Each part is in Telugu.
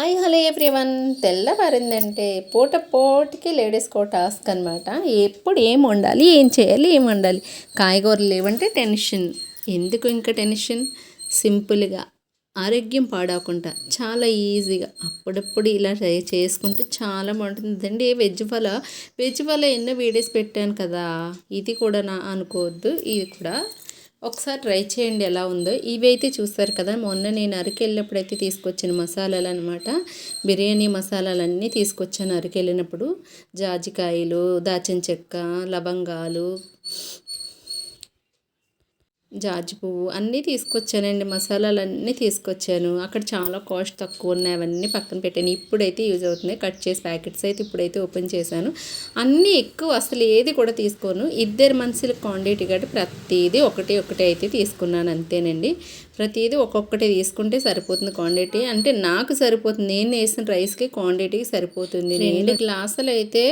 Hi hello everyone. తెల్లవారిందంటే పూట పోటికి లేడీస్కో టాస్క్ అనమాట ఎప్పుడు ఏం వండాలి ఏం చేయాలి ఏం వండాలి? కాయగూరలు లేవంటే టెన్షన్. ఎందుకు ఇంకా టెన్షన్? సింపుల్గా ఆరోగ్యం పాడవకుండా చాలా ఈజీగా అప్పుడప్పుడు ఇలా ట్రై చేసుకుంటే చాలా బాగుంటుంది. అండి వెజ్ వల వెజ్ వల ఎన్నో వీడియోస్ పెట్టాను కదా. ఇది కూడా నా అనుకోవద్దు ఇది కూడా ఒకసారి ట్రై చేయండి ఎలా ఉందో. ఇవి అయితే చూస్తారు కదా మొన్న నేను అరకు వెళ్ళినప్పుడైతే తీసుకొచ్చిన మసాలాలు అనమాట బిర్యానీ మసాలాలన్నీ తీసుకొచ్చాను అరకు వెళ్ళినప్పుడు. జాజికాయలు దాచిన చెక్క లవంగాలు జాజి పువ్వు అన్నీ తీసుకొచ్చానండి మసాలాలు అన్నీ తీసుకొచ్చాను. అక్కడ చాలా కాస్ట్ తక్కువ ఉన్నాయి అవన్నీ పక్కన పెట్టాను. ఇప్పుడైతే యూజ్ అవుతున్నాయి. కట్ చేసి ప్యాకెట్స్ అయితే ఇప్పుడైతే ఓపెన్ చేశాను. అన్నీ ఎక్కువ అసలు ఏది కూడా తీసుకోను. ఇద్దరు మనుషుల క్వాంటిటీ కాబట్టి ప్రతిదీ ఒకటి ఒకటి అయితే తీసుకున్నాను అంతేనండి. ప్రతిదీ ఒక్కొక్కటి తీసుకుంటే సరిపోతుంది క్వాంటిటీ. అంటే నాకు సరిపోతుంది. నేను వేసిన రైస్కి క్వాంటిటీకి సరిపోతుంది. రెండు గ్లాసులు అయితే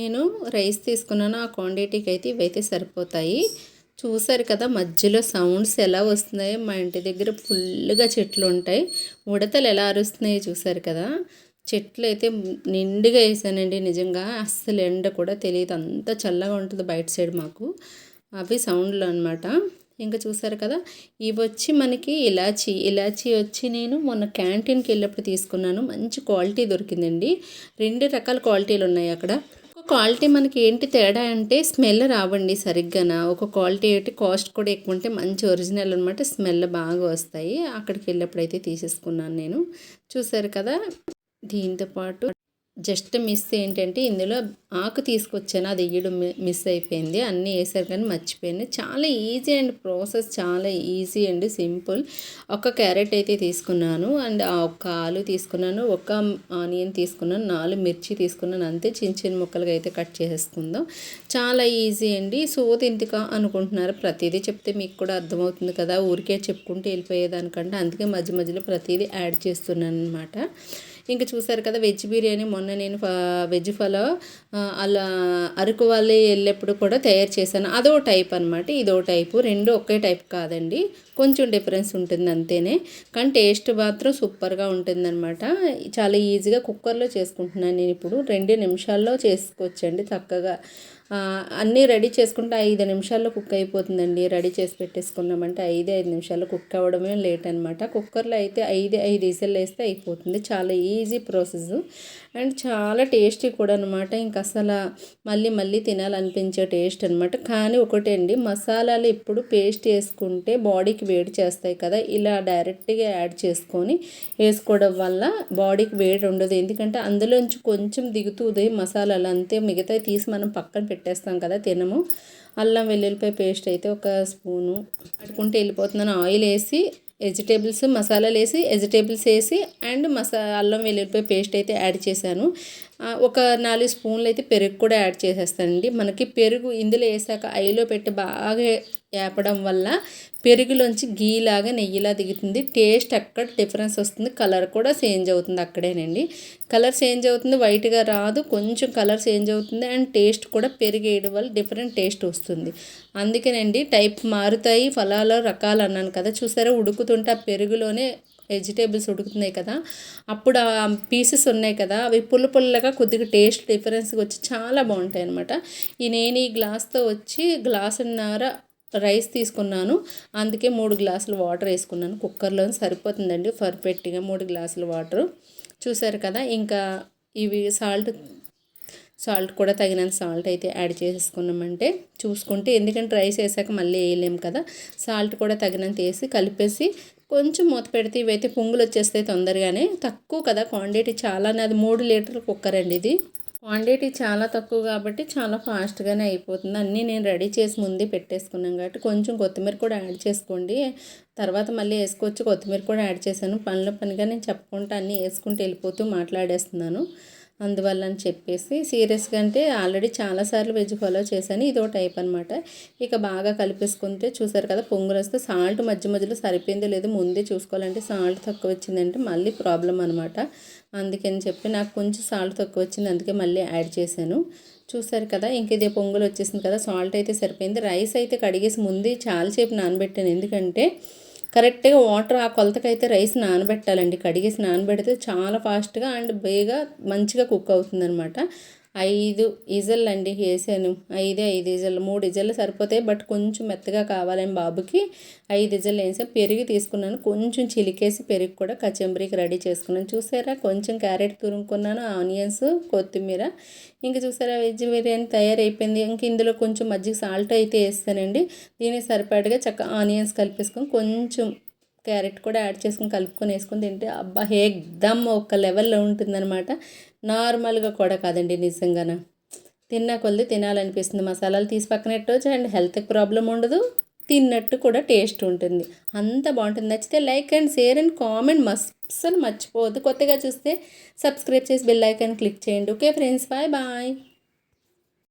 నేను రైస్ తీసుకున్నాను. ఆ క్వాంటిటీకి అయితే ఇవైతే సరిపోతాయి. చూసారు కదా మధ్యలో సౌండ్స్ ఎలా వస్తున్నాయో మా ఇంటి దగ్గర ఫుల్గా చెట్లు ఉంటాయి. ఉడతలు ఎలా అరుస్తున్నాయో చూసారు కదా. చెట్లు అయితే నిండుగా వేసానండి నిజంగా. అస్సలు ఎండ కూడా తెలియదు. అంత చల్లగా ఉంటుంది బయట సైడ్ మాకు. అవి సౌండ్లు అనమాట ఇంకా చూసారు కదా ఇవి వచ్చి మనకి ఇలాచి ఇలాచి వచ్చి నేను మొన్న క్యాంటీన్కి వెళ్ళినప్పుడు తీసుకున్నాను. మంచి క్వాలిటీ దొరికిందండి. రెండు రకాల క్వాలిటీలు ఉన్నాయి అక్కడ. క్వాలిటీ మనకి ఏంటి తేడా అంటే స్మెల్ రావండి సరిగ్గాన. ఒక క్వాలిటీ ఏంటి కాస్ట్ కూడా ఎక్కువ ఉంటే మంచి ఒరిజినల్ అనమాట స్మెల్ బాగా వస్తాయి. అక్కడికి వెళ్ళినప్పుడు అయితే తీసేసుకున్నాను నేను. చూసారు కదా దీంతో పాటు జస్ట్ మిస్ ఏంటంటే ఇందులో ఆకు తీసుకొచ్చాను అది వేయడం మిస్ అయిపోయింది అన్నీ వేసారు కానీ మర్చిపోయింది. చాలా ఈజీ అండ్ ప్రాసెస్ చాలా ఈజీ అండ్ సింపుల్. ఒక క్యారెట్ అయితే తీసుకున్నాను అండ్ ఒక ఆలు తీసుకున్నాను ఒక ఆనియన్ తీసుకున్నాను నాలుగు మిర్చి తీసుకున్నాను అంతే చిన్న చిన్న ముక్కలుగా అయితే కట్ చేసేసుకుందాం. చాలా ఈజీ అండి. సో ఎందుక అనుకుంటున్నారు. ప్రతిదీ చెప్తే మీకు కూడా అర్థమవుతుంది కదా. ఊరికే చెప్పుకుంటూ వెళ్ళిపోయేదానికంటే అందుకే మధ్య మధ్యలో ప్రతిదీ యాడ్ చేస్తున్నాను అనమాట ఇంకా చూసారు కదా వెజ్ బిర్యానీ మొన్న నేను వెజ్ ఫలో అలా అరకు వాళ్ళు వెళ్ళేప్పుడు కూడా తయారు చేశాను. అదో టైప్ అనమాట ఇదో టైపు. రెండు ఒకే టైప్ కాదండి. కొంచెం డిఫరెన్స్ ఉంటుంది అంతేనే. కానీ టేస్ట్ మాత్రం సూపర్గా ఉంటుందన్నమాట. చాలా ఈజీగా కుక్కర్లో చేసుకుంటున్నాను నేను ఇప్పుడు. రెండు నిమిషాల్లో చేసుకోవచ్చండి చక్కగా. అన్నీ రెడీ చేసుకుంటే ఐదు నిమిషాల్లో కుక్ అయిపోతుందండి. రెడీ చేసి పెట్టేసుకున్నామంటే ఐదు ఐదు నిమిషాల్లో కుక్ అవ్వడమే లేట్ అనమాట కుక్కర్లో అయితే ఐదు ఐదు ఈజీలు వేస్తే అయిపోతుంది. చాలా ఈజీ ప్రాసెస్. అండ్ చాలా టేస్టీ కూడా అనమాట ఇంక అసలు మళ్ళీ మళ్ళీ తినాలనిపించే టేస్ట్ అనమాట కానీ ఒకటే అండి మసాలాలు ఇప్పుడు పేస్ట్ వేసుకుంటే బాడీకి వేడి చేస్తాయి కదా. ఇలా డైరెక్ట్గా యాడ్ చేసుకొని వేసుకోవడం వల్ల బాడీకి వేడి ఉండదు. ఎందుకంటే అందులోంచి కొంచెం దిగుతుంది మసాలాలు. అంతే మిగతా తీసి మనం పక్కన పెట్టేస్తాం కదా తినము. అల్లం వెల్లుల్లిపాయ పేస్ట్ అయితే ఒక స్పూను. పట్టుకుంటే వెళ్ళిపోతున్నాను ఆయిల్ వేసి వెజిటేబుల్స్ మసాలాలు వేసి వెజిటేబుల్స్ వేసి అండ్ మసా అల్లం వెల్లుల్లిపాయ పేస్ట్ అయితే యాడ్ చేశాను. ఒక నాలుగు స్పూన్లు అయితే పెరుగు కూడా యాడ్ చేసేస్తానండి. మనకి పెరుగు ఇందులో వేసాక ఐలో పెట్టి బాగా వేపడం వల్ల పెరుగులోంచి గీలాగా నెయ్యిలా దిగుతుంది. టేస్ట్ అక్కడ డిఫరెన్స్ వస్తుంది కలర్ కూడా చేంజ్ అవుతుంది అక్కడేనండి. కలర్ చేంజ్ అవుతుంది వైట్గా రాదు కొంచెం కలర్ చేంజ్ అవుతుంది అండ్ టేస్ట్ కూడా పెరిగేయడం వల్ల డిఫరెంట్ టేస్ట్ వస్తుంది. అందుకేనండి టైప్ మారుతాయి ఫలాల రకాలు అన్నాను కదా చూసారా ఉడుకుతుంటే ఆ పెరుగులోనే వెజిటేబుల్స్ ఉడుకుతున్నాయి కదా అప్పుడు ఆ పీసెస్ ఉన్నాయి కదా అవి పుల్ల పుల్లగా కొద్దిగా టేస్ట్ డిఫరెన్స్గా వచ్చి చాలా బాగుంటాయి అనమాట ఈ నేను ఈ గ్లాస్తో వచ్చి గ్లాసున్నర రైస్ తీసుకున్నాను. అందుకే మూడు గ్లాసులు వాటర్ వేసుకున్నాను. కుక్కర్లో సరిపోతుందండి పర్ఫెక్ట్గా మూడు గ్లాసులు వాటర్. చూసారు కదా ఇంకా ఇవి సాల్ట్ సాల్ట్ కూడా తగినంత సాల్ట్ అయితే యాడ్ చేసేసుకున్నామంటే చూసుకుంటే ఎందుకంటే రైస్ వేసాక మళ్ళీ వేయలేము కదా సాల్ట్ కూడా తగినంత వేసి కలిపేసి కొంచెం మూత పెడితే ఇవైతే పొంగులు వచ్చేస్తాయి తొందరగానే. తక్కువ కదా క్వాంటిటీ చాలా అది మూడు లీటర్ల కుక్కర్ అండి ఇది. క్వాంటిటీ చాలా తక్కువ కాబట్టి చాలా ఫాస్ట్గానే అయిపోతుంది. అన్నీ నేను రెడీ చేసి ముందే పెట్టేసుకున్నాను కాబట్టి కొంచెం కొత్తిమీర కూడా యాడ్ చేసుకోండి. తర్వాత మళ్ళీ వేసుకోవచ్చు. కొత్తిమీర కూడా యాడ్ చేశాను. పనిలో పనిగా నేను చెప్పుకుంటూ అన్నీ వేసుకుంటూ వెళ్ళిపోతూ మాట్లాడేస్తున్నాను. అందువల్ల అని చెప్పేసి సీరియస్గా అంటే ఆల్రెడీ చాలాసార్లు వెజ్ ఫాలో చేశాను. ఇదో టైప్ అనమాట ఇక బాగా కలిపేసుకుంటే చూసారు కదా పొంగులు వస్తే సాల్ట్ మధ్య మధ్యలో సరిపోయిందో లేదో ముందే చూసుకోవాలంటే సాల్ట్ తక్కువ వచ్చిందంటే మళ్ళీ ప్రాబ్లం అనమాట అందుకని చెప్పి నాకు కొంచెం సాల్ట్ తక్కువ వచ్చింది అందుకే మళ్ళీ యాడ్ చేశాను. చూసారు కదా ఇంక ఇది పొంగులు వచ్చేసింది కదా సాల్ట్ అయితే సరిపోయింది. రైస్ అయితే కడిగేసి ముందే చాలాసేపు నానబెట్టాను. ఎందుకంటే కరెక్ట్గా వాటర్ ఆ కొలతకైతే రైస్ నానబెట్టాలండి. కడిగేసి నానబెడితే చాలా ఫాస్ట్గా అండ్ బేగా మంచిగా కుక్ అవుతుందనమాట ఐదు ఈజల్ అండి వేసాను. ఐదే ఐదు ఈజల్. మూడు ఈజలు సరిపోతాయి బట్ కొంచెం మెత్తగా కావాలని బాబుకి ఐదు ఈజలు వేసాను పెరుగు తీసుకున్నాను. కొంచెం చిలికేసి పెరుగు కూడా కచంబరికి రెడీ చేసుకున్నాను. చూసారా? కొంచెం క్యారెట్ తురుముకున్నాను ఆనియన్స్ కొత్తిమీర. ఇంకా చూసారా? వెజ్ బిర్యానీ తయారైపోయింది. ఇంక ఇందులో కొంచెం మజ్జిగ సాల్ట్ అయితే వేస్తానండి. దీనికి సరిపడగా చక్క ఆనియన్స్ కలిపేసుకొని కొంచెం క్యారెట్ కూడా యాడ్ చేసుకొని కలుపుకొని వేసుకొని తింటే అబ్బా ఏదమ్ ఒక లెవెల్లో ఉంటుందన్నమాట. నార్మల్గా కూడా కాదండి నిజంగాన. తిన్నా కొద్ది తినాలనిపిస్తుంది. మసాలాలు తీసి పక్కనెట్టవచ్చు అండ్ హెల్త్కి ప్రాబ్లం ఉండదు తిన్నట్టు కూడా టేస్ట్ ఉంటుంది. అంత బాగుంటుంది. నచ్చితే like and share and comment మస్సలు అస్సలు మర్చిపోవద్దు. కొత్తగా చూస్తే సబ్స్క్రైబ్ చేసి బెల్ ఐకాన్ క్లిక్ చేయండి. Okay friends bye bye.